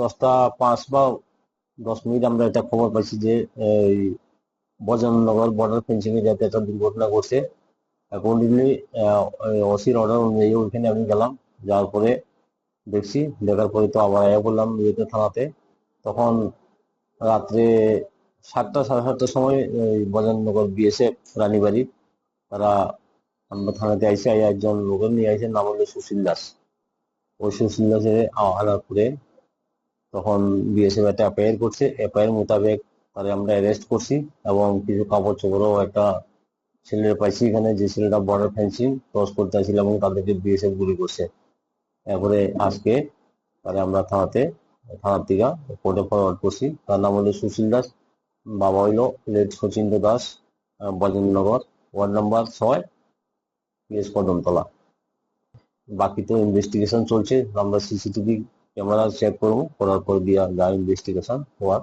দশটা পাঁচ বা দশ মিনিট আমরা এটা খবর পাইছি যে, এই বজননগর বর্ডার ফেন্সিং এ যাতে একটা দুর্ঘটনা ঘটছে। অ্যাকর্ডিংলি ওসির অর্ডার অনুযায়ী ওইখানে আমি গেলাম। যাওয়ার পরে দেখছি, দেখার পরে তো আবার আয়া বললাম ইয়েতে, থানাতে। তখন রাত্রে সাতটা, সাড়ে সাতটার সময় বজননগর বিএসএফ রানীবাড়ি, তারা আমরা থানাতে আইসে একজন লোকের নিয়ে আইসে, নাম হলো সুশীল দাস। ওই সুশীল দাসের আনার পরে তখন বিএসএফ একটা এফআইআর করছে। এফআইআর মোতাবেক তারে আমরা অ্যারেস্ট করছি এবং কিছু কাপড় চোপড়ও একটা ছেলের পাইছি এখানে, যে ছেলেটা বর্ডার ফেন্সিং ক্রস করতে আসছিল এবং তাদেরকে বিএসএফ গুলি করছে। এরপরে আজকে তারে আমরা থানাতে, থানার থেকে কোর্টে ফরওয়ার্ড করছি। তার নাম হলো সুশীল দাস, বাবা হইল late Sachindra Das Bajendranagar. Ward number ছয় পিএস কদমতলা। বাকি তো ইনভেস্টিগেশন চলছে, আমরা সিসিটিভি ক্যামেরা চেক করব করার পর দিয়া যা ইনভেস্টিগেশন হওয়ার